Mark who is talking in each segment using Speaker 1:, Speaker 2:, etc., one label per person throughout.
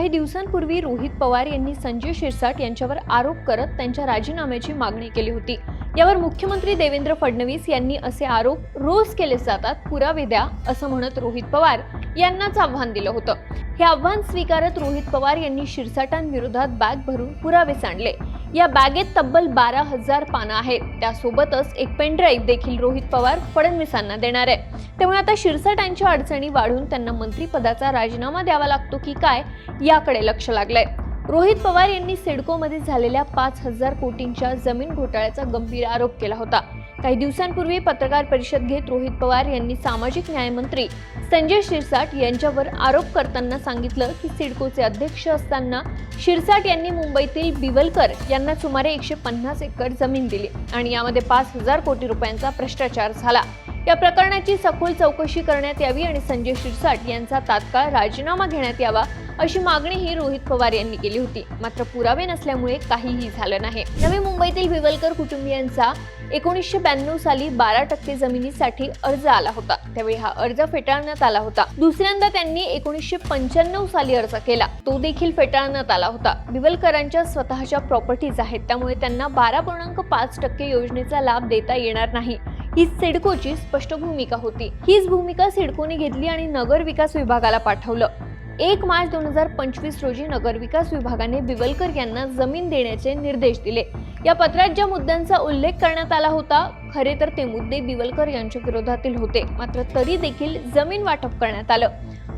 Speaker 1: काही दिवसांपूर्वी रोहित पवार यांनी संजय शिरसाट यांच्यावर आरोप करत त्यांच्या राजीनाम्याची मागणी केली होती. यावर मुख्यमंत्री देवेंद्र फडणवीस यांनी असे आरोप रोज केले जातात पुरावे द्या असं म्हणत रोहित पवार यांनाच आव्हान दिलं होतं. हे आव्हान स्वीकारत रोहित पवार यांनी शिरसाटांविरोधात बॅग भरून पुरावे सांडले. या बॅगेत तब्बल बारा हजार पानं आहेत. त्यासोबतच एक पेनड्राईव्ह देखील रोहित पवार फडणवीसांना देणार आहे. त्यामुळे आता शिरसाटांच्या अडचणी वाढून त्यांना मंत्रिपदाचा राजीनामा द्यावा लागतो की काय याकडे लक्ष लागलंय. रोहित पवार यांनी सिडकोमध्ये झालेल्या पाच हजार कोटींच्या जमीन घोटाळ्याचा गंभीर आरोप केला होता. काही दिवसांपूर्वी पत्रकार परिषद घेत रोहित पवार यांनी सामाजिक न्यायमंत्री संजय शिरसाट यांच्यावर आरोप करताना सांगितलं की सिडकोचे अध्यक्ष असताना शिरसाट यांनी मुंबईतील बिवलकर यांना सुमारे एकशे पन्नास एकर जमीन दिली आणि यामध्ये पाच हजार कोटी रुपयांचा भ्रष्टाचार झाला. या प्रकरणाची सखोल चौकशी करण्यात यावी आणि संजय शिरसाट यांचा तात्काळ राजीनामा घेण्यात यावा अशी मागणीही रोहित पवार यांनी केली होती. मात्र पुरावे नसल्यामुळे काहीही झालं नाही. नवी मुंबईतील विवलकर कुटुंबियांचा एकोणीसशे ब्याण्णव साली बारा टक्के जमिनीसाठी अर्ज आला होता. त्यावेळी हा अर्ज फेटाळण्यात आला होता. दुसऱ्यांदा त्यांनी एकोणीसशे पंच्याण्णव साली अर्ज केला. तो देखील फेटाळण्यात आला होता. विवलकरांच्या स्वतःच्या प्रॉपर्टीज आहेत. त्यामुळे त्यांना बारा पूर्णांक पाच टक्के योजनेचा लाभ देता येणार नाही. ही सिडकोची स्पष्ट भूमिका होती. हीच भूमिका सिडकोने घेतली आणि नगर विकास विभागाला पाठवलं. एक मार्च दोन हजार पंचवीस रोजी नगरविकास विभागाने बिवलकर यांना जमीन देण्याचे निर्देश दिले. या पत्रात ज्या मुद्द्यांचा उल्लेख करण्यात आला होता खरे तर ते मुद्दे बिवलकर यांच्या विरोधातील होते. मात्र तरी देखील जमीन वाटप करण्यात आलं.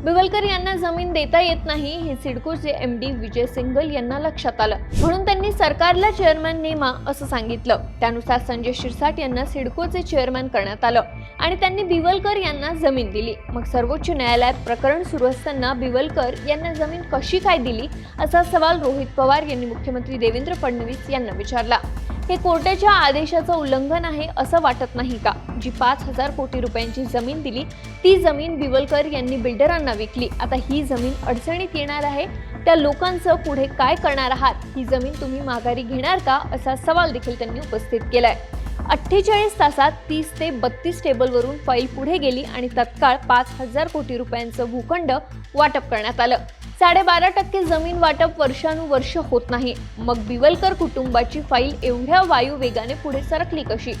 Speaker 1: बिवलकर यांना जमीन देता येत नाही हे सिडकोचे एम डी विजय सिंगल यांना लक्षात आलं. म्हणून त्यांनी सरकारला चेअरमॅन नेमा असं सांगितलं. त्यानुसार संजय शिरसाट यांना सिडकोचे चेअरमॅन करण्यात आलं आणि त्यांनी बिवलकर यांना जमीन दिली. मग सर्वोच्च न्यायालयात प्रकरण सुरू असताना बिवलकर यांना जमीन कशी काय दिली असा सवाल रोहित पवार यांनी मुख्यमंत्री देवेंद्र फडणवीस यांना विचारला. हे कोर्टाच्या आदेशाचं उल्लंघन आहे असं वाटत नाही का? जी पाच हजार कोटी रुपयांची जमीन दिली ती जमीन बिवलकर यांनी बिल्डरांना विकली. आता ही जमीन अडचणीत येणार आहे. त्या लोकांचं पुढे काय करणार आहात? ही जमीन तुम्ही माघारी घेणार का? असा सवाल देखील त्यांनी उपस्थित केलाय. अठ्ठेचाळीस तासात तीस ते बत्तीस टेबलवरून फाईल पुढे गेली आणि तत्काळ पाच हजार कोटी रुपयांचं भूखंड वाटप करण्यात आलं. साडेबारा टक्के जमीन वाटप वर्षानुवर्ष होत नाही. मग बिवलकर कुटुंबाची फाईल एवढ्या वायू वेगाने पुढे सरकली कशी?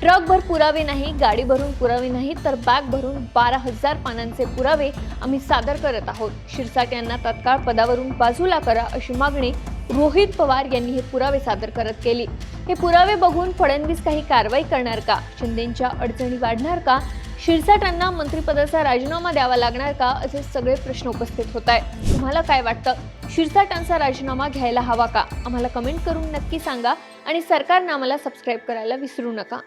Speaker 1: ट्रकभर पुरावे नाही गाडी भरून पुरावे नाही तर बॅग भरून बारा हजार पानांचे पुरावे आम्ही सादर करत आहोत. शिरसाट यांना तत्काळ पदावरून बाजूला करा अशी मागणी रोहित पवार यांनी हे पुरावे सादर करत केली. हे पुरावे बघून फडणवीस काही कारवाई करणार का? शिंदेच्या अडचणी वाढणार का? शिरसाटांना मंत्रिपदाचा राजीनामा द्यावा लागणार का असे सगळे प्रश्न उपस्थित होत आहे तुम्हाला काय वाटतं? शिरसाटांचा राजीनामा घ्यायला हवा का? आम्हाला कमेंट करून नक्की सांगा आणि सरकारनं आम्हाला सबस्क्राईब करायला विसरू नका.